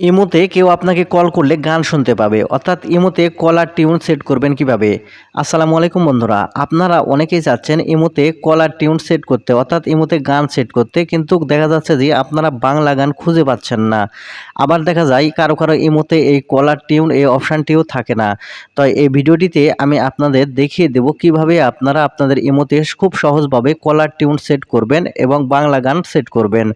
ইমোতে কেউ আপনাকে কল করলে গান শুনতে পাবে। অর্থাৎ ইমোতে কলার টিউন সেট করবেন কীভাবে? আসসালামু আলাইকুম বন্ধুরা, আপনারা অনেকেই চাচ্ছেন ইমোতে কলার টিউন সেট করতে, অর্থাৎ ইমোতে গান সেট করতে, কিন্তু দেখা যাচ্ছে যে আপনারা বাংলা গান খুঁজে পাচ্ছেন না। আবার দেখা যায় কারও কারও ইমোতে এই কলার টিউন, এই অপশানটিও থাকে না। তো এই ভিডিওটিতে আমি আপনাদের দেখিয়ে দেব কীভাবে আপনারা আপনাদের ইমোতে খুব সহজভাবে কলার টিউন সেট করবেন এবং বাংলা গান সেট করবেন।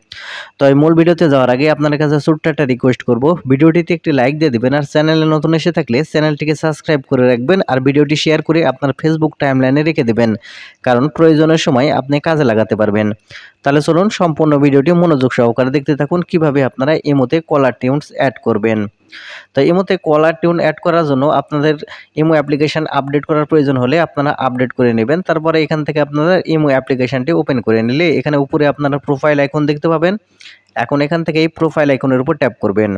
তো এই মূল ভিডিওতে যাওয়ার আগে আপনার কাছে ছোট্ট একটা রিকোয়েস্ট করব। ভিডিওটিতে একটি লাইক দিয়ে দেবেন। আর চ্যানেলে নতুন এসে থাকলে চ্যানেলটিকে সাবস্ক্রাইব করে রাখবেন আর ভিডিওটি শেয়ার করে আপনার ফেসবুক টাইমলাইনে রেখে দেবেন। কারণ প্রয়োজনের সময় আপনি কাজে লাগাতে পারবেন। তাহলে চলুন সম্পূর্ণ ভিডিওটি মনোযোগ সহকারে দেখতে থাকুন, কীভাবে আপনারা এমতে কলার টিউনস অ্যাড করবেন। তো ইমোতে কলার টিউন অ্যাড করার জন্য আপনাদের ইমো অ্যাপ্লিকেশন আপডেট করার প্রয়োজন হলে আপনারা আপডেট করে নেবেন। তারপরে এখান থেকে আপনারা ইমো অ্যাপ্লিকেশানটি ওপেন করে নিলে এখানে উপরে আপনারা প্রোফাইল আইকন দেখতে পাবেন। এখন এখান থেকে এই প্রোফাইল আইকনের উপর ট্যাপ করবেন।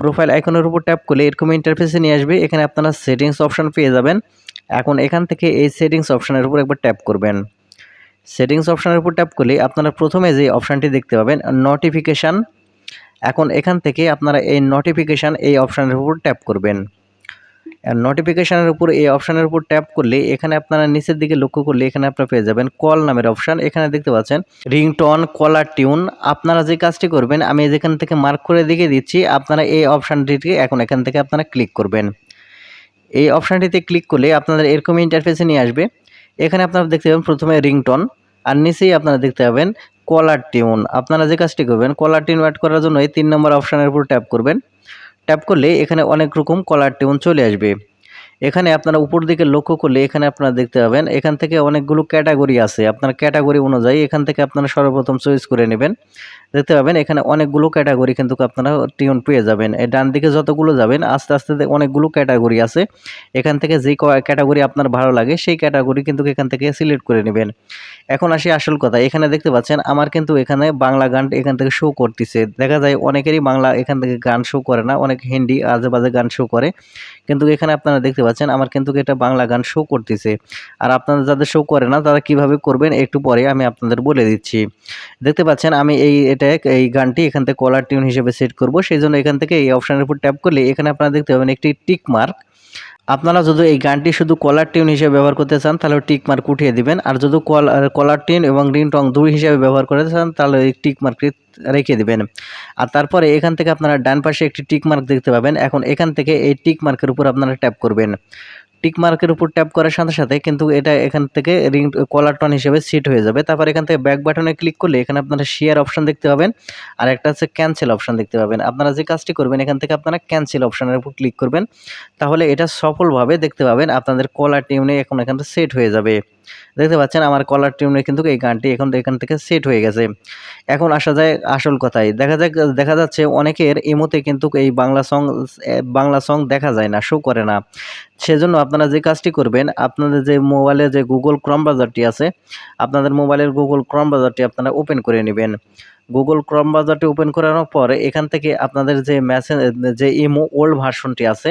প্রোফাইল আইকনের উপর ট্যাপ করলে এরকম ইন্টারফেসে নিয়ে আসবে। এখানে আপনারা সেটিংস অপশান পেয়ে যাবেন। এখন এখান থেকে এই সেটিংস অপশনের উপর একবার ট্যাপ করবেন। সেটিংস অপশানের উপর ট্যাপ করলে আপনারা প্রথমে যে অপশানটি দেখতে পাবেন নোটিফিকেশান এখন এখান থেকে আপনারা এই নোটিফিকেশান এই অপশানের উপর ট্যাপ করবেন। নোটিফিকেশানের উপর এই অপশানের উপর ট্যাপ করলে এখানে আপনারা নিচের দিকে লক্ষ্য করলে এখানে আপনারা পেয়ে যাবেন কল নামের অপশান এখানে দেখতে পাচ্ছেন রিংটন কলার টিউন আপনারা যে কাজটি করবেন, আমি যেখান থেকে মার্ক করে দেখিয়ে দিচ্ছি, আপনারা এই অপশানটিকে এখন এখান থেকে আপনারা ক্লিক করবেন। এই অপশানটিতে ক্লিক করলে আপনাদের এরকম ইন্টারফেসে নিয়ে আসবে। এখানে আপনারা দেখতে পাবেন প্রথমে রিংটন আর নিচেই আপনারা দেখতে পাবেন কলার টিউন। আপনারা যে কাজটি করবেন, কলার টিউন অ্যাড করার জন্য এই তিন নম্বর অপশানের উপর ট্যাপ করবেন। ট্যাপ করলে এখানে অনেক রকম কলার টিউন চলে আসবে। এখানে আপনারা উপর দিকে লক্ষ্য করলে এখানে আপনারা দেখতে পাবেন, এখান থেকে অনেকগুলো ক্যাটাগরি আছে। আপনার ক্যাটাগরি অনুযায়ী এখান থেকে আপনারা সর্বপ্রথম চয়েস করে নেবেন। দেখতে পাবেন এখানে অনেকগুলো ক্যাটাগরি কিন্তু আপনারা টিউন পেয়ে যাবেন। ডান দিকে যতগুলো যাবেন, আস্তে আস্তে অনেকগুলো ক্যাটাগরি আছে। এখান থেকে যে ক্যাটাগরি আপনার ভালো লাগে, সেই ক্যাটাগরি কিন্তু এখান থেকে সিলেক্ট করে নেবেন। এখন আসি আসল কথা, এখানে দেখতে পাচ্ছেন আমার কিন্তু এখানে বাংলা গান এখান থেকে শো করতেছে। দেখা যায় অনেকেরই বাংলা এখান থেকে গান শো করে না, অনেক হিন্দি আজে বাজে গান শো করে। কিন্তু এখানে আপনারা দেখতে পাচ্ছেন আমার কিন্তু এটা বাংলা গান শো করতেছে। আর আপনারা যাদের শো করে না, তারা কীভাবে করবেন, একটু পরে আমি আপনাদের বলে দিচ্ছি। দেখতে পাচ্ছেন, আমি এই, এটা এই গানটি এখান থেকে কলার টিউন হিসেবে সেট করব। সেই জন্য এখান থেকে এই অপশানের উপর ট্যাপ করলে এখানে আপনারা দেখতে পাবেন একটি টিক মার্ক আপনারা যদি এই গানটি শুধু কলার টিউন হিসেবে ব্যবহার করতে চান, তাহলে টিক মার্ক উঠিয়ে দিবেন। আর যদি কলার টিউন এবং রিং টং দুই হিসেবে ব্যবহার করতে চান, তাহলে এই টিক মার্কটি রেখে দেবেন। আর তারপরে এখান থেকে আপনারা ডান পাশে একটি টিক মার্ক দেখতে পাবেন। এখন এখান থেকে এই টিক মার্কের উপর আপনারা ট্যাপ করবেন। টিক মার্কের উপর ট্যাপ করার সাথে সাথে কিন্তু এটা এখান থেকে রিং, কলার টন হিসেবে সিট হয়ে যাবে। তারপর এখান থেকে ব্যাক বাটনে ক্লিক করলে এখানে আপনারা শেয়ার অপশন দেখতে পাবেন। আর একটা হচ্ছে ক্যান্সেল অপশন দেখতে পাবেন। আপনারা যে কাজটি করবেন, এখান থেকে আপনারা ক্যান্সেল অপশনের উপর ক্লিক করবেন। তাহলে এটা সফলভাবে দেখতে পাবেন। আপনাদের কলার টিউনে এখন এখানে সেট হয়ে যাবে। দেখতে পাচ্ছেন আমার কলার টিউনে কিন্তু এই গানটি এখন এখান থেকে সেট হয়ে গেছে। এখন আসা যায় আসল কথায়। দেখা যায় দেখা যাচ্ছে অনেকের ইমোতে কিন্তু এই বাংলা সং বাংলা সং দেখা যায় না শো করে না। সেজন্য আপনারা যে কাজটি করবেন, আপনাদের যে মোবাইলে যে গুগল ক্রম বাজারটি আছে, আপনাদের মোবাইলের গুগল ক্রম বাজারটি আপনারা ওপেন করে নেবেন। গুগল ক্রম বাজারটি ওপেন করানোর পর এখান থেকে আপনাদের যে মেসেজ যে ইমো ওল্ড ভার্সনটি আছে,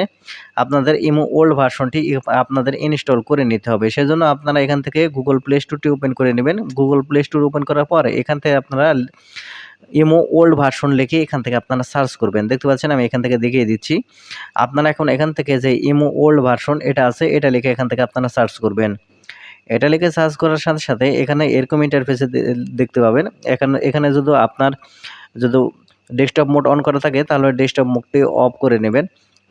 আপনাদের ইমো ওল্ড ভার্সনটি আপনাদের ইনস্টল করে নিতে হবে। সেজন্য আপনারা এখান থেকে গুগল প্লে স্টোরটি ওপেন করে নেবেন। গুগল প্লে স্টোর ওপেন করার পর এখান থেকে আপনারা ইমো ওল্ড ভার্সন লিখে এখান থেকে আপনারা সার্চ করবেন। দেখতে পাচ্ছেন, আমি এখান থেকে দেখিয়ে দিচ্ছি। আপনারা এখন এখান থেকে যে ইমো ওল্ড ভার্সন এটা আছে, এটা লিখে এখান থেকে আপনারা সার্চ করবেন। এটা লিখে সার্চ করার সাথে সাথে এখানে এরকম ইন্টারফেসে দেখতে পাবেন। এখানে এখানে যদি আপনার, যদি ডেস্কটপ মোড অন করা থাকে, তাহলে ডেস্কটপ মোডটি অফ করে নেবেন।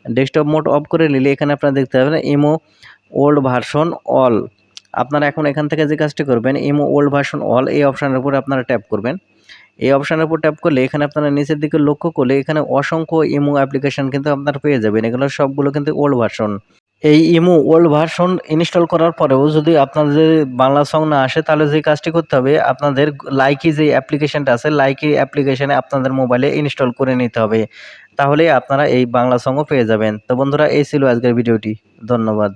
ডেস্কটপ মোড অফ করে নিলে এখানে আপনারা দেখতে পাবেন ইমো ওল্ড ভার্সন অল আপনারা এখন এখান থেকে যে কাজটি করবেন ইমো ওল্ড ভার্সন অল এই অপশানের উপর আপনারা ট্যাপ করবেন। এই অপশানের উপর ট্যাপ করলে এখানে আপনারা নিচের দিকে লক্ষ্য করলে এখানে অসংখ্য ইমো অ্যাপ্লিকেশন কিন্তু আপনারা পেয়ে যাবেন। এগুলো সবগুলো কিন্তু ওল্ড ভার্সন এই ইমো ওল্ড ভার্সন ইনস্টল করার পরেও যদি আপনাদের বাংলা সং না আসে, তাহলে যে কাজটি করতে হবে, আপনাদের লাইকি যে অ্যাপ্লিকেশানটা আছে, লাইকি অ্যাপ্লিকেশানে আপনাদের মোবাইলে ইনস্টল করে নিতে হবে। তাহলে আপনারা এই বাংলা সংও পেয়ে যাবেন। তো বন্ধুরা, এই ছিল আজকের ভিডিওটি। ধন্যবাদ।